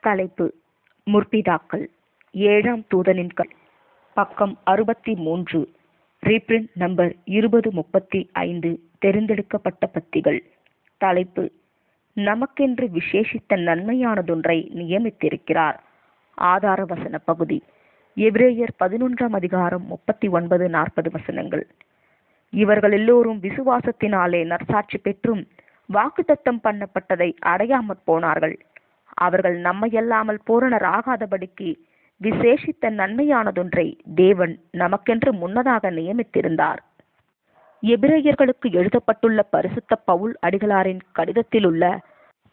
தலைப்பு முற்பிதாக்கள். ஏழாம் தூதனின் கல். பக்கம் அறுபத்தி மூன்று ரீப்ரிண்ட் நம்பர் இருபது முப்பத்தி ஐந்து. தெரிந்தெடுக்கப்பட்ட பத்திகள். தலைப்பு. நமக்கென்று விசேஷித்த நன்மையானதொன்றை நியமித்திருக்கிறார். ஆதார வசன பகுதி. எபிரேயர் பதினொன்றாம் அதிகாரம் முப்பத்தி ஒன்பது நாற்பது வசனங்கள். இவர்கள் எல்லோரும் விசுவாசத்தினாலே நற்சாட்சி பெற்றும் வாக்குத்தத்தம் பண்ணப்பட்டதை அடையாமற் போனார்கள். அவர்கள் நம்மையல்லாமல் பூரணர் ஆகாதபடிக்கு விசேஷித்த நன்மையானதொன்றை தேவன் நமக்கென்று முன்னதாக நியமித்திருந்தார். எபிரேயர்களுக்கு எழுதப்பட்டுள்ள பரிசுத்த பவுல் அடிகளாரின் கடிதத்தில் உள்ள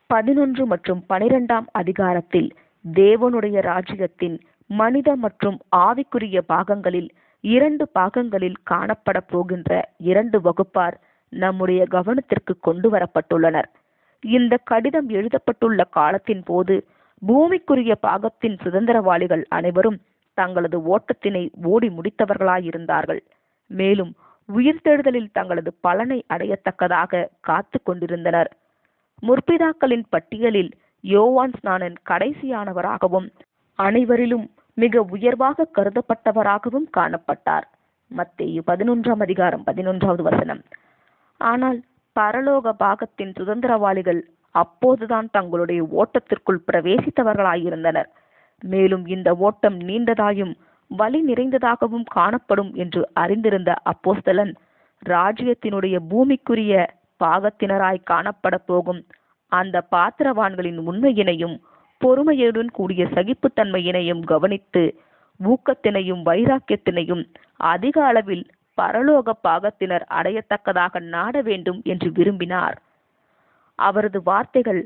பதினொன்று மற்றும் பனிரெண்டாம் அதிகாரத்தில் தேவனுடைய ராஜ்யத்தின் மனித மற்றும் ஆவிக்குரிய பாகங்களில் இரண்டு பாகங்களில் காணப்பட போகின்ற இரண்டு வகுப்பார் நம்முடைய கவனத்திற்கு கொண்டு வரப்பட்டுள்ளனர். இந்த கடிதம் எழுதப்பட்டுள்ள காலத்தின் போது பூமிக்குரிய பாகத்தின் சுதந்திரவாளிகள் அனைவரும் தங்களது ஓட்டத்தினை ஓடி முடித்தவர்களாயிருந்தார்கள். மேலும் உயிர்த்தெழுதலில் தங்களது பலனை அடையத்தக்கதாக காத்து கொண்டிருந்தனர். முற்பிதாக்களின் பட்டியலில் யோவான் ஸ்நானன் கடைசியானவராகவும் அனைவரிலும் மிக உயர்வாக கருதப்பட்டவராகவும் காணப்பட்டார். மத்தேயு பதினொன்றாம் அதிகாரம் பதினொன்றாவது வசனம். ஆனால் பரலோக பாகத்தின் சுதந்திரவாளிகள் அப்போதுதான் தங்களுடைய ஓட்டத்திற்குள் பிரவேசித்தவர்களாயிருந்தனர். மேலும் இந்த ஓட்டம் நீண்டதாயும் வலி நிறைந்ததாகவும் காணப்படும் என்று அறிந்திருந்த அப்போஸ்தலன் ராஜ்யத்தினுடைய பூமிக்குரிய பாகத்தினராய் காணப்பட போகும் அந்த பாத்திரவான்களின் உண்மையினையும் பொறுமையுடன் கூடிய சகிப்புத்தன்மையினையும் கவனித்து ஊக்கத்தினையும் வைராக்கியத்தினையும் அதிக அளவில் பரலோக பாகத்தினர் அடையத்தக்கதாக நாட வேண்டும் என்று விரும்பினார். அவரது வார்த்தைகள்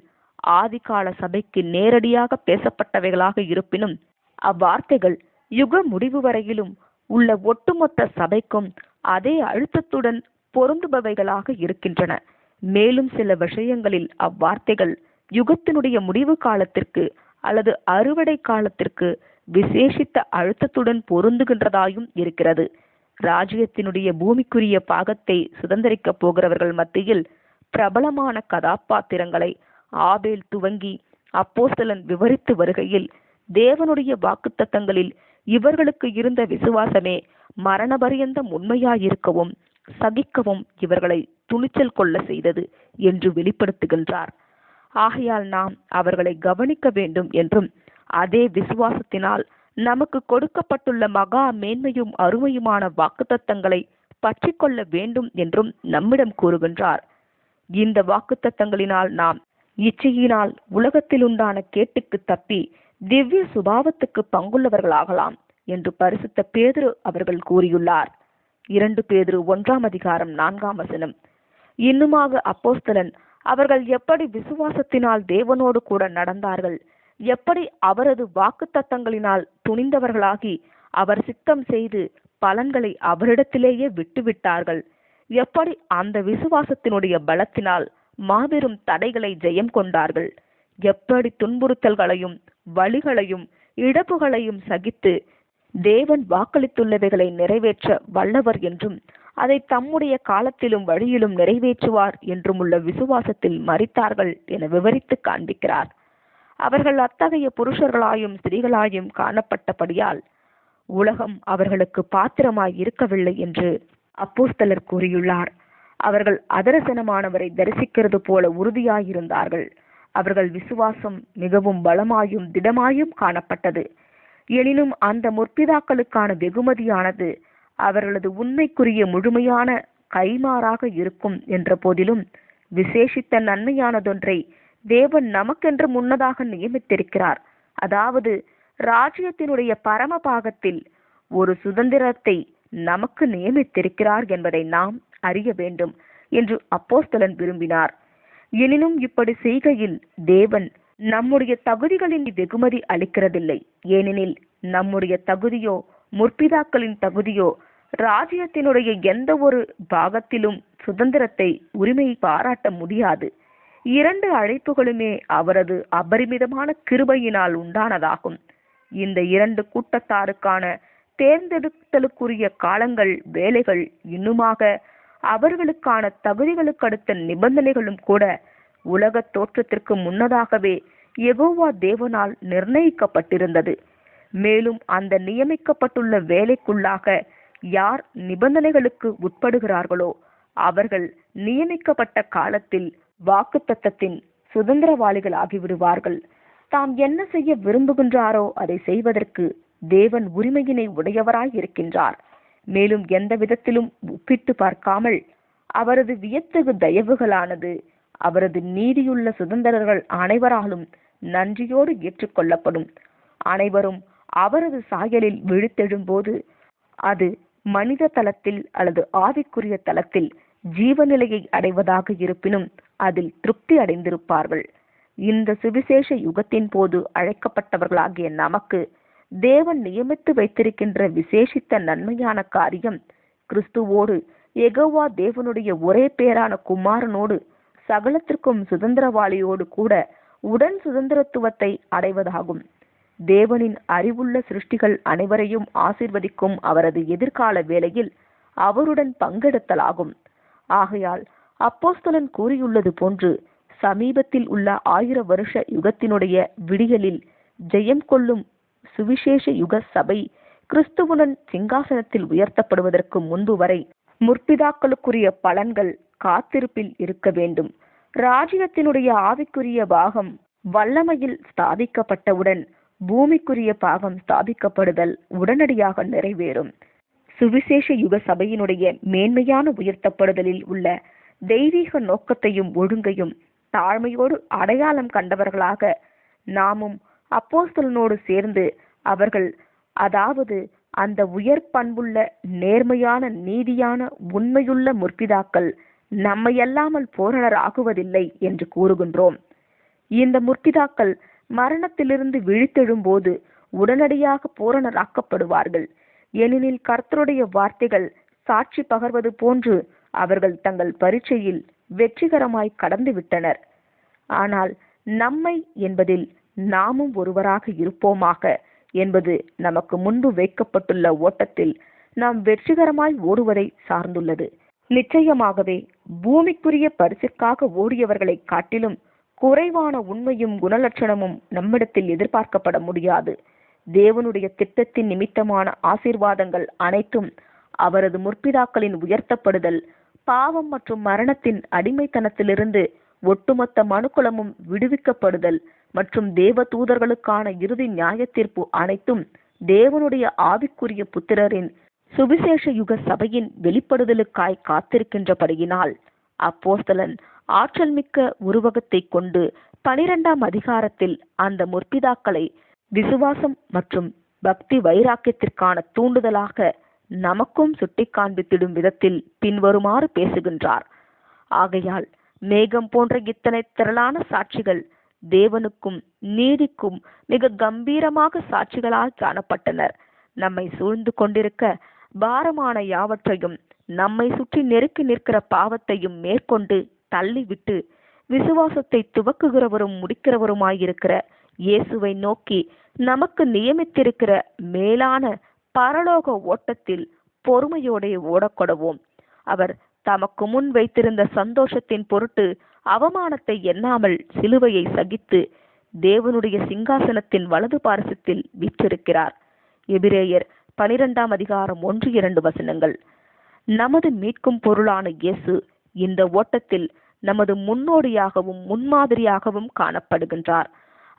ஆதிகால சபைக்கு நேரடியாக பேசப்பட்டவைகளாக இருப்பினும் அவ்வார்த்தைகள் யுக முடிவு வரையிலும் உள்ள ஒட்டுமொத்த சபைக்கும் அதே அழுத்தத்துடன் பொருந்துபவைகளாக இருக்கின்றன. மேலும் சில விஷயங்களில் அவ்வார்த்தைகள் யுகத்தினுடைய முடிவு காலத்திற்கு அல்லது அறுவடை காலத்திற்கு விசேஷித்த அழுத்தத்துடன் பொருந்துகின்றதாயும் இருக்கிறது. ராஜ்யத்தினுடைய பூமிக்குரிய பாகத்தை சுதந்திரிக்கப் போகிறவர்கள் மத்தியில் பிரபலமான கதாபாத்திரங்களை ஆபேல் துவங்கி அப்போஸ்தலன் விவரித்து வருகையில் தேவனுடைய வாக்குத்தத்தங்களில் இவர்களுக்கு இருந்த விசுவாசமே மரணபரியந்தம் உண்மையாயிருக்கவும் சகிக்கவும் இவர்களை துணிச்சல் கொள்ள செய்தது என்று வெளிப்படுத்துகின்றார். ஆகையால் நாம் அவர்களை கவனிக்க வேண்டும் என்றும் அதே விசுவாசத்தினால் நமக்கு கொடுக்கப்பட்டுள்ள மகா மேன்மையும் அருமையுமான வாக்குத்தத்தங்களை பற்றி கொள்ள வேண்டும் என்றும் நம்மிடம் கூறுகின்றார். இந்த வாக்குத்தத்தங்களினால் நாம் இச்சையினால் உலகத்தில் உண்டான கேட்டுக்கு தப்பி திவ்ய சுபாவத்துக்கு பங்குள்ளவர்களாகலாம் என்று பரிசுத்த பேதுரு அவர்கள் கூறியுள்ளார். இரண்டு பேதுரு ஒன்றாம் அதிகாரம் நான்காம் வசனம். இன்னுமாக அப்போஸ்தலன் அவர்கள் எப்படி விசுவாசத்தினால் தேவனோடு கூட நடந்தார்கள்? எப்படி அவரது வாக்கு தத்தங்களினால் துணிந்தவர்களாகி அவர் சித்தம் செய்து பலன்களை அவரிடத்திலேயே விட்டுவிட்டார்கள்? எப்படி அந்த விசுவாசத்தினுடைய பலத்தினால் மாபெரும் தடைகளை ஜெயம் கொண்டார்கள்? எப்படி துன்புறுத்தல்களையும் வழிகளையும் இழப்புகளையும் சகித்து தேவன் வாக்களித்துள்ளவைகளை நிறைவேற்ற வல்லவர் என்றும் அதை தம்முடைய காலத்திலும் வழியிலும் நிறைவேற்றுவார் என்றும் உள்ள விசுவாசத்தில் மறித்தார்கள் என விவரித்து காண்பிக்கிறார். அவர்கள் அத்தகைய புருஷர்களாயும் ஸ்திரீகளாயும் காணப்பட்டபடியால் உலகம் அவர்களுக்கு பாத்திரமாய் இருக்கவில்லை என்று அப்போஸ்தலர் கூறியுள்ளார். அவர்கள் அதரசனமானவரை தரிசிக்கிறது போல உறுதியாயிருந்தார்கள். அவர்கள் விசுவாசம் மிகவும் பலமாயும் திடமாயும் காணப்பட்டது. எனினும் அந்த முற்பிதாக்களுக்கான வெகுமதியானது அவர்களது உண்மைக்குரிய முழுமையான கைமாறாக இருக்கும் என்ற போதிலும் விசேஷித்த நன்மையானதொன்றை தேவன் நமக்கென்று முன்னதாக நியமித்திருக்கிறார். அதாவது ராஜ்யத்தினுடைய பரம பாகத்தில் ஒரு சுதந்திரத்தை நமக்கு நியமித்திருக்கிறார் என்பதை நாம் அறிய வேண்டும் என்று அப்போஸ்தலன் விரும்பினார். எனினும் இப்படி செய்கையில் தேவன் நம்முடைய தகுதிகளின் வெகுமதி அளிக்கிறதில்லை. ஏனெனில் நம்முடைய தகுதியோ முற்பிதாக்களின் தகுதியோ ராஜ்யத்தினுடைய எந்த ஒரு பாகத்திலும் சுதந்திரத்தை உரிமையை பாராட்ட முடியாது. இரண்டு அழைப்புகளுமே அவரது அபரிமிதமான கிருபையினால் உண்டானதாகும். இந்த இரண்டு கூட்டத்தாருக்கான தேர்ந்தெடுத்தலுக்குரிய காலங்கள் வேலைகள் இன்னுமாக அவர்களுக்கான தகுதிகளுக்கடுத்த நிபந்தனைகளும் கூட உலகத் தோற்றத்திற்கு முன்னதாகவே எகோவா தேவனால் நிர்ணயிக்கப்பட்டிருந்தது. மேலும் அந்த நியமிக்கப்பட்டுள்ள வேலைக்குள்ளாக யார் நிபந்தனைகளுக்கு உட்படுகிறார்களோ அவர்கள் நியமிக்கப்பட்ட காலத்தில் வாக்குத்தத்தத்தின் சுதந்திரவாளிகள் ஆகிவிடுவார்கள். தாம் என்ன செய்ய விரும்புகின்றாரோ அதை செய்வதற்கு தேவன் உரிமையினை உடையவராய் இருக்கின்றார். மேலும் எந்த விதத்திலும் ஒப்பிட்டு பார்க்காமல் அவரது வியத்தகு தயவுகளானது அவரது நீதியுள்ள சுதந்திரர்கள் அனைவராலும் நன்றியோடு ஏற்றுக்கொள்ளப்படும். அனைவரும் அவரது சாயலில் விழித்தெழும்போது அது மனித தளத்தில் அல்லது ஆவிக்குரிய தளத்தில் ஜீவநிலையை அடைவதாக இருப்பினும் அதில் திருப்தி அடைந்திருப்பார்கள். இந்த சுவிசேஷ யுகத்தின் போது அழைக்கப்பட்டவர்களாகிய நமக்கு தேவன் நியமித்து வைத்திருக்கின்ற விசேஷித்த நன்மையான காரியம் கிறிஸ்துவோடு எகோவா தேவனுடைய ஒரே பேரான குமாரனோடு சகலத்திற்கும் சுதந்திரவாளியோடு கூட உடன் சுதந்திரத்துவத்தை அடைவதாகும். தேவனின் அறிவுள்ள சிருஷ்டிகள் அனைவரையும் ஆசிர்வதிக்கும் அவரது எதிர்கால வேளையில் அவருடன் பங்கெடுத்தலாகும். ஆகையால் அப்போஸ்தலன் கூறியுள்ளது போன்று சமீபத்தில் உள்ள ஆயிர வருஷ யுகத்தினுடைய விடியலில் ஜெயம் கொள்ளும் சுவிசேஷ யுக சபை கிறிஸ்துவுடன் சிங்காசனத்தில் உயர்த்தப்படுவதற்கு முன்பு வரை முற்பிதாக்களுக்குரிய பலன்கள் காத்திருப்பில் இருக்க வேண்டும். ராஜ்யத்தினுடைய ஆவிக்குரிய பாகம் வல்லமையில் ஸ்தாபிக்கப்பட்டவுடன் பூமிக்குரிய பாகம் ஸ்தாபிக்கப்படுதல் உடனடியாக நிறைவேறும். சுவிசேஷ யுக சபையினுடைய மேன்மையான உயர்த்தப்படுதலில் உள்ள தெய்வீக நோக்கத்தையும் ஒழுங்கையும் தாழ்மையோடு அடையாளம் கண்டவர்களாக நாமும் அப்போஸ்தலனோடு சேர்ந்து அவர்கள் அதாவது அந்த உயர் பண்புள்ள நேர்மையான நீதியான உண்மையுள்ள முற்பிதாக்கள் நம்மையல்லாமல் பூரணர் ஆகுவதில்லை என்று கூறுகின்றோம். இந்த முற்பிதாக்கள் மரணத்திலிருந்து விழித்தெழும்போது உடனடியாக பூரணராக்கப்படுவார்கள். ஏனெனில் கர்த்தருடைய வார்த்தைகள் சாட்சி பகர்வது போன்று அவர்கள் தங்கள் பரீட்சையில் வெற்றிகரமாய் கடந்து விட்டனர். ஆனால் நம்மை என்பதில் நாமும் ஒருவராக இருப்போமாக என்பது நமக்கு முன்பு வைக்கப்பட்டுள்ள ஓட்டத்தில் நாம் வெற்றிகரமாய் ஓடுவதை சார்ந்துள்ளது. நிச்சயமாகவே பூமிக்குரிய பரிசிற்காக ஓடியவர்களை காட்டிலும் குறைவான உண்மையும் குணலட்சணமும் நம்மிடத்தில் எதிர்பார்க்கப்பட முடியாது. தேவனுடைய திட்டத்தின் நிமித்தமான ஆசீர்வாதங்கள் அனைத்தும் அவரது முற்பிதாக்களின் உயர்த்தப்படுதல் பாவம் மற்றும் மரணத்தின் அடிமைத்தனத்திலிருந்து ஒட்டுமொத்த மனுக்குலமும் விடுவிக்கப்படுதல் மற்றும் தேவ தூதர்களுக்கான இறுதி நியாயத்தீர்ப்பு அனைத்தும் தேவனுடைய ஆவிக்குரிய புத்திரரின் சுவிசேஷ யுக சபையின் வெளிப்படுதலுக்காய் காத்திருக்கின்றபடியினால் அப்போஸ்தலன் ஆற்றல் மிக்க உருவகத்தை கொண்டு பனிரெண்டாம் அதிகாரத்தில் அந்த முற்பிதாக்களை விசுவாசம் மற்றும் பக்தி வைராக்கியத்திற்கான தூண்டுதலாக நமக்கும் சுட்டி காண்பித்திடும் விதத்தில் பின்வருமாறு பேசுகின்றார். ஆகையால் மேகம் போன்ற இத்தனை திரளான சாட்சிகள் தேவனுக்கும் நீதிக்கும் மிக கம்பீரமாக சாட்சிகளால் காணப்பட்டனர். நம்மை சூழ்ந்து கொண்டிருக்க பாரமான யாவற்றையும் நம்மை சுற்றி நெருக்கி நிற்கிற பாவத்தையும் மேற்கொண்டு தள்ளிவிட்டு விசுவாசத்தை துவக்குகிறவரும் முடிக்கிறவருமாயிருக்கிற இயேசுவை நோக்கி நமக்கு நியமித்திருக்கிற மேலான பரலோக ஓட்டத்தில் பொறுமையோடே ஓடக்கொடவோம். அவர் தமக்கு முன் வைத்திருந்த சந்தோஷத்தின் பொருட்டு அவமானத்தை எண்ணாமல் சிலுவையை சகித்து தேவனுடைய சிங்காசனத்தின் வலது பாரசத்தில் வீற்றிருக்கிறார். எபிரேயர் பனிரெண்டாம் அதிகாரம் ஒன்று இரண்டு வசனங்கள். நமது மீட்கும் பொருளான இயேசு இந்த ஓட்டத்தில் நமது முன்னோடியாகவும் முன்மாதிரியாகவும் காணப்படுகின்றார்.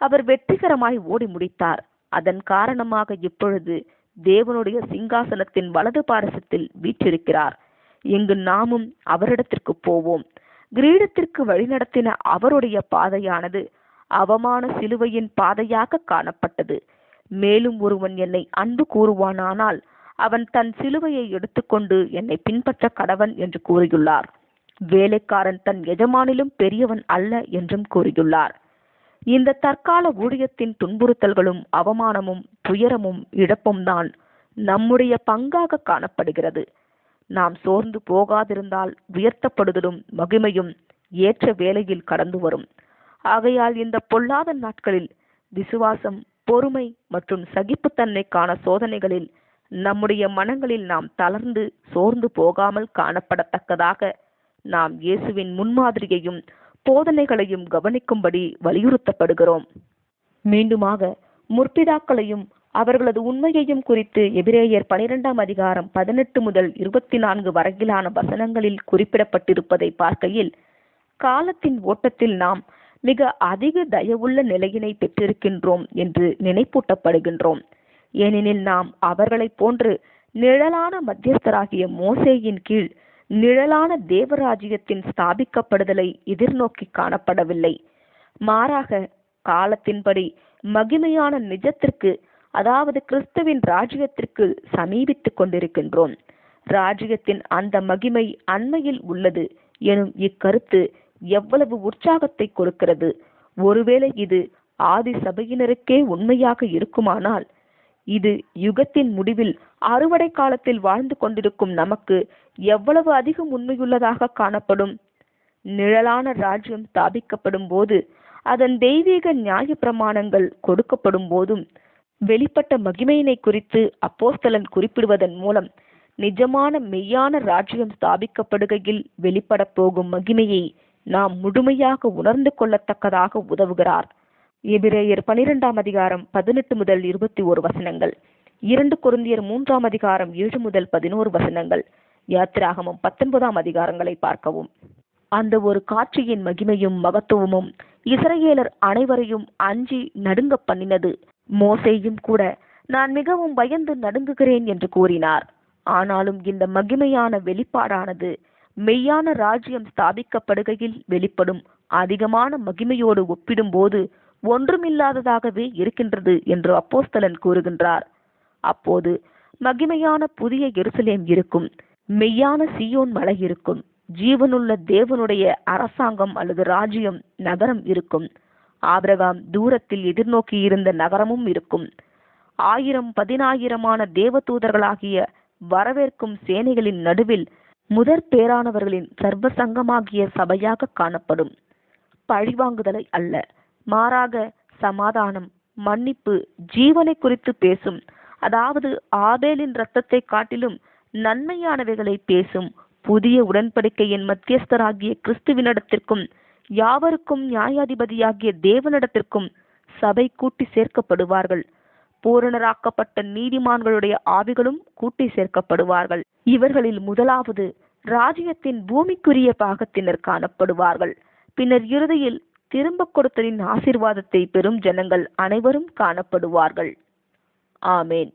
அவர் வெற்றிகரமாய் ஓடி முடித்தார். அதன் காரணமாக இப்பொழுது தேவனுடைய சிங்காசனத்தின் வலது பாரசத்தில் வீற்றிருக்கிறார். இங்கு நாமும் அவரிடத்திற்கு போவோம். கிரீடத்திற்கு வழிநடத்தின அவருடைய பாதையானது அவமான சிலுவையின் பாதையாக காணப்பட்டது. மேலும் ஒருவன் என்னை அன்பு கூறுவானானால் அவன் தன் சிலுவையை எடுத்துக்கொண்டு என்னை பின்பற்ற கடவன் என்று கூறியுள்ளார். வேலைக்காரன் தன் எஜமானிலும் பெரியவன் அல்ல என்றும் கூறியுள்ளார். இந்த தற்கால ஊழியத்தின் துன்புறுத்தல்களும் அவமானமும் துயரமும் இழப்பும் தான் நம்முடைய பங்காக காணப்படுகிறது. நாம் சோர்ந்து போகாதிருந்தால் உயர்த்தப்படுதலும் மகிமையும் ஏற்ற வேலையில் கடந்து வரும். ஆகையால் இந்த பொல்லாத நாட்களில் விசுவாசம் பொறுமை மற்றும் சகிப்புத்தன்மைக்கான சோதனைகளில் நம்முடைய மனங்களில் நாம் தளர்ந்து சோர்ந்து போகாமல் காணப்படத்தக்கதாக நாம் இயேசுவின் முன்மாதிரியையும் போதனைகளையும் கவனிக்கும்படி வலியுறுத்தப்படுகிறோம். மீண்டுமாக முற்பிதாக்களையும் அவர்களது உண்மையையும் குறித்து எபிரேயர் பனிரெண்டாம் அதிகாரம் பதினெட்டு முதல் இருபத்தி நான்கு வரையிலான வசனங்களில் குறிப்பிடப்பட்டிருப்பதை பார்க்கையில் காலத்தின் ஓட்டத்தில் நாம் மிக அதிக தயவுள்ள நிலையினை பெற்றிருக்கின்றோம் என்று நினைப்பூட்டப்படுகின்றோம். ஏனெனில் நாம் அவர்களைப் போன்று நிழலான மத்தியஸ்தராகிய மோசேயின் கீழ் நிழலான தேவராஜ்யத்தின் ஸ்தாபிக்கப்படுதலை எதிர்நோக்கி காணப்படவில்லை. மாறாக காலத்தின்படி மகிமையான நிஜத்திற்கு அதாவது கிறிஸ்துவின் ராஜ்யத்திற்கு சமீபித்துக் கொண்டிருக்கின்றோம். ராஜ்யத்தின் அந்த மகிமை அண்மையில் உள்ளது எனும் இக்கருத்து எவ்வளவு உற்சாகத்தை கொடுக்கிறது. ஒருவேளை இது ஆதி சபையினருக்கே உண்மையாக இருக்குமானால் இது யுகத்தின் முடிவில் அறுவடை காலத்தில் வாழ்ந்து கொண்டிருக்கும் நமக்கு எவ்வளவு அதிகம் உண்மையுள்ளதாக காணப்படும். நிழலான ராஜ்யம் ஸ்தாபிக்கப்படும் போது அதன் தெய்வீக நியாய பிரமாணங்கள் கொடுக்கப்படும் போதும் வெளிப்பட்ட மகிமையினை குறித்து அப்போஸ்தலன் குறிப்பிடுவதன் மூலம் நிஜமான மெய்யான ராஜ்யம் ஸ்தாபிக்கப்படுகையில் வெளிப்படப் போகும் மகிமையை நாம் முழுமையாக உணர்ந்து கொள்ளத்தக்கதாக உதவுகிறார். எபிரேயர் பனிரெண்டாம் அதிகாரம் பதினெட்டு முதல் இருபத்தி ஒரு வசனங்கள். இரண்டு குருந்தியர் மூன்றாம் அதிகாரம் ஏழு முதல் பதினோரு வசனங்கள். யாத்திராகமும் பத்தொன்பதாம் அதிகாரங்களை பார்க்கவும். அந்த ஒரு காட்சியின் மகிமையும் மகத்துவமும் இஸ்ரேலர் அனைவரையும் அஞ்சி நடுங்க பண்ணினது. மோசேயும் கூட நான் மிகவும் பயந்து நடுங்குகிறேன் என்று கூறினார். ஆனாலும் இந்த மகிமையான வெளிப்பாடானது மெய்யான ராஜ்யம் ஸ்தாபிக்கப்படுகையில் வெளிப்படும் அதிகமான மகிமையோடு ஒப்பிடும்போது ஒன்றுமில்லாததாகவே இருக்கின்றது என்று அப்போஸ்தலன் கூறுகின்றார். அப்போது மகிமையான புதிய எருசலேம் இருக்கும் மெய்யான சியோன் மலை இருக்கும் ஜீவனுள்ள தேவனுடைய அரசாங்கம் அல்லது ராஜ்யம் நகரம் இருக்கும் ஆபிரகாம் தூரத்தில் எதிர்நோக்கி இருந்த நகரமும் இருக்கும். ஆயிரம் பதினாயிரமான தேவதூதர்களாகிய வரவேற்கும் சேனைகளின் நடுவில் முதற் பேரானவர்களின் சர்வ சங்கமாகிய சபையாக காணப்படும். பழிவாங்குதலை அல்ல மாறாக சமாதானம் மன்னிப்பு ஜீவனை குறித்து பேசும். அதாவது ஆபேலின் இரத்தத்தை காட்டிலும் நன்மையானவைகளை பேசும். புதிய உடன்படிக்கையின் மத்தியஸ்தராகிய கிறிஸ்துவினிடத்திற்கும் யாவருக்கும் நியாயாதிபதியாகிய தேவனிடத்திற்கும் சபை கூட்டி சேர்க்கப்படுவார்கள். பூரணராக்கப்பட்ட நீதிமான்களுடைய ஆவிகளும் கூட்டி சேர்க்கப்படுவார்கள். இவர்களில் முதலாவது ராஜ்யத்தின் பூமிக்குரிய பாகத்தினர் காணப்படுவார்கள். பின்னர் இறுதியில் திரும்ப கொடுத்தலின் ஆசிர்வாதத்தை பெறும் ஜனங்கள் அனைவரும் காணப்படுவார்கள். ஆமேன்.